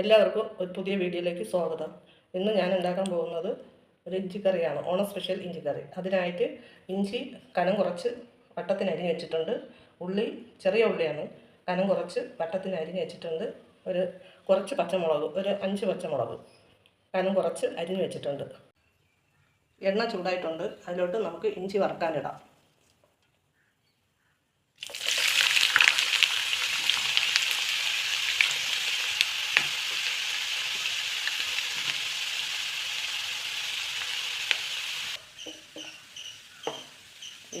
എല്ലാവർക്കും ഒരു പുതിയ വീഡിയോയിലേക്ക് സ്വാഗതം. ഇന്ന് ഞാൻ ഉണ്ടാക്കാൻ പോകുന്നത് ഒരു ഇഞ്ചിക്കറിയാണ് ഓണ സ്പെഷ്യൽ ഇഞ്ചി കറി. അതിനായിട്ട് ഇഞ്ചി കനം കുറച്ച് വട്ടത്തിന് വെച്ചിട്ടുണ്ട്. ഉള്ളി ചെറിയ ഉള്ളിയാണ്. കനം കുറച്ച് വട്ടത്തിന് വെച്ചിട്ടുണ്ട്. ഒരു കുറച്ച് പച്ചമുളക് ഒരു അഞ്ച് പച്ചമുളക് കനം കുറച്ച് അരിഞ്ഞ് വെച്ചിട്ടുണ്ട്. എണ്ണ ചൂടായിട്ടുണ്ട്. അതിലോട്ട് നമുക്ക് ഇഞ്ചി വറുക്കാനിടാം.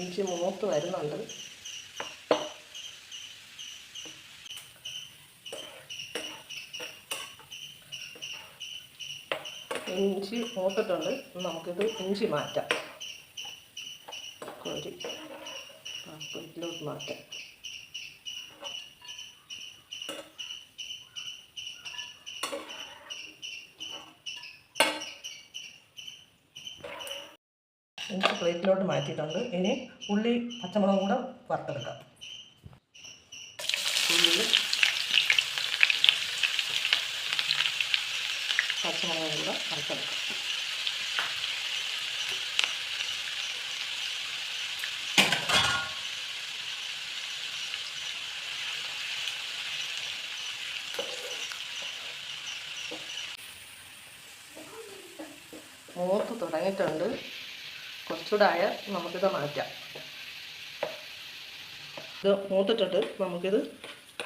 ഇഞ്ചി മൂത്ത് വരുന്നുണ്ട്. ഇഞ്ചി മൂത്തിട്ടുണ്ട്. നമുക്കിത് ഇഞ്ചി മാറ്റാം. കോരി. പാത്രത്തിലോട്ട് മാറ്റാം ഇഞ്ചി പ്ലേറ്റിലോട്ട് മാറ്റിയിട്ടുണ്ട്. ഇനി ഉള്ളി പച്ചമുളകും കൂടെ വറുത്തെടുക്കാം. ഉള്ളി പച്ചമുളകും കൂടെ വറുത്തെടുക്കാം. മൂത്ത് തുടങ്ങിയിട്ടുണ്ട്. കുറച്ചുകൂടെ ആയ നമുക്കിത് മാറ്റാം. ഇത് മൂത്തിട്ടിട്ട് നമുക്കിത്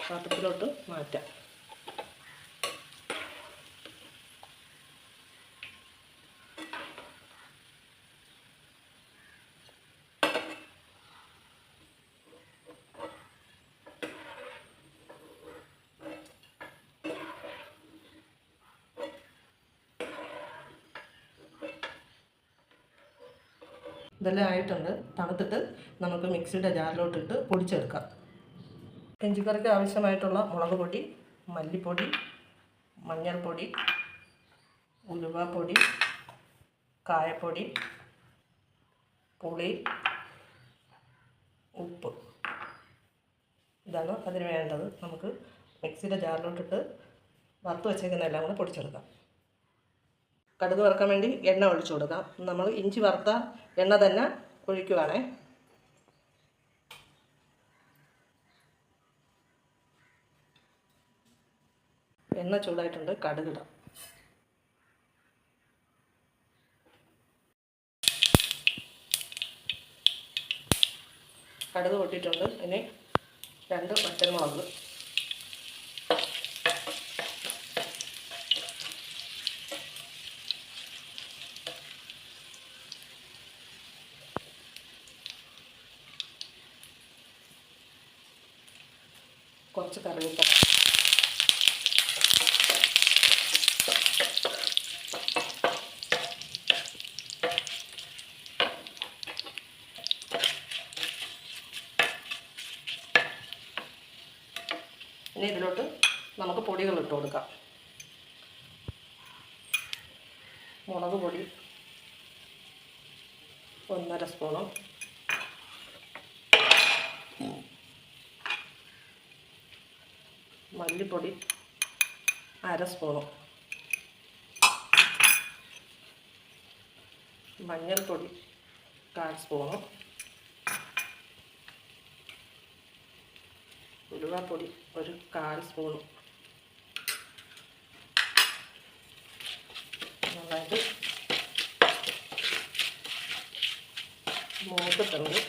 പാത്രത്തിലോട്ട് മാറ്റാം. ഇതെല്ലാം ആയിട്ടുണ്ട്. തണുത്തിട്ട് നമുക്ക് മിക്സിയുടെ ജാറിലോട്ടിട്ട് പൊടിച്ചെടുക്കാം. ഇഞ്ചിക്കറിക്ക് ആവശ്യമായിട്ടുള്ള മുളക് പൊടി മല്ലിപ്പൊടി മഞ്ഞൾപ്പൊടി ഉലുവാപ്പൊടി കായപ്പൊടി പുളി ഉപ്പ്. ഇതാണ് അതിന് വേണ്ടത്. നമുക്ക് മിക്സിയുടെ ജാറിലോട്ടിട്ട് വറുത്ത് വെച്ചേക്കുന്ന എല്ലാം കൂടെ പൊടിച്ചെടുക്കാം. കടുക് വറുക്കാൻ വേണ്ടി എണ്ണ ഒഴിച്ചു കൊടുക്കാം. നമ്മൾ ഇഞ്ചി വറുത്ത എണ്ണ തന്നെ ഒഴിക്കുവാണേ. എണ്ണ ചൂടായിട്ടുണ്ട് കടുകിടാം കടുക് പൊട്ടിയിട്ടുണ്ട്. ഇനി രണ്ട് പച്ചമുളക്. കുറച്ച് കറിവേപ്പില ഇനി ഇതിലോട്ട് നമുക്ക് പൊടികൾ ഇട്ട് കൊടുക്കാം. മുളക് പൊടി ഒന്നര സ്പൂണും മല്ലിപ്പൊടി അര സ്പൂണും. മഞ്ഞൾപ്പൊടി കാൽ സ്പൂണും. ഉലുവപ്പൊടി ഒരു കാൽ സ്പൂണും. നന്നായിട്ട് മൂത്തിട്ടുണ്ട്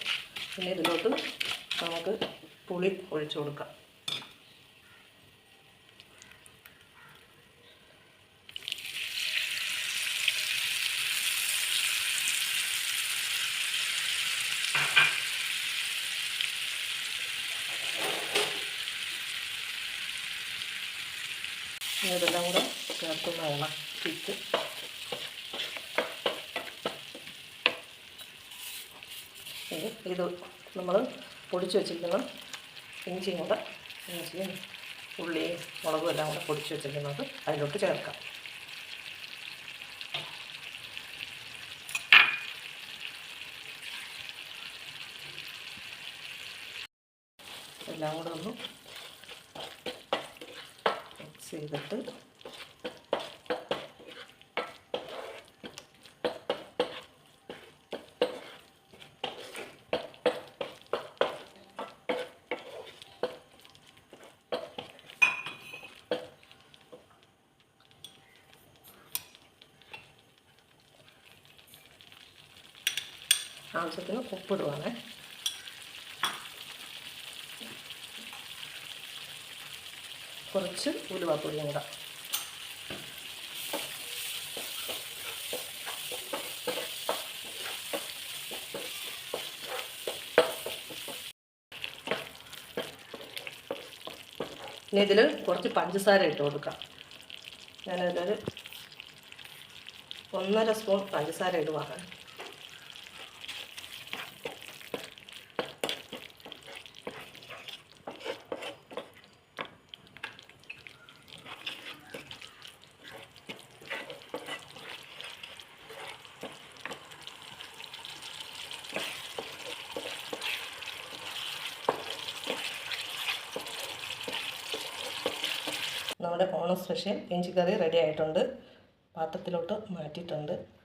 പിന്നെ ഇതിലോട്ട് നമുക്ക് പുളി ഒഴിച്ചു കൊടുക്കാം. ഇതെല്ലാം കൂടെ ചേർത്തൊന്ന് ഇളക്കിയിട്ട് ഇനി ഇത് നമ്മൾ പൊടിച്ച് വെച്ചിരിക്കുന്ന ഇഞ്ചിയും കൂടെ ഇഞ്ചിയും ഉള്ളിയും മുളകും എല്ലാം കൂടെ പൊടിച്ച് വെച്ചിരിക്കുന്നത് അതിലോട്ട് ചേർക്കാം. എല്ലാം കൂടെ ഒന്ന് ചെയ്തിട്ട് ആവശ്യത്തിന് ഉപ്പിടുവാണേ കുറച്ച് ഉലുവാപ്പൊടിയും കൂടെ ഇനി ഇതിൽ കുറച്ച് പഞ്ചസാര ഇട്ട് കൊടുക്കാം. ഞാനതിലൊരു ഒന്നര സ്പൂൺ പഞ്ചസാര ഇടുവാണ്. നമ്മുടെ സ്പെഷ്യൽ ഇഞ്ചിക്കറി കറി റെഡി ആയിട്ടുണ്ട്. പാത്രത്തിലോട്ട് മാറ്റിയിട്ടുണ്ട്.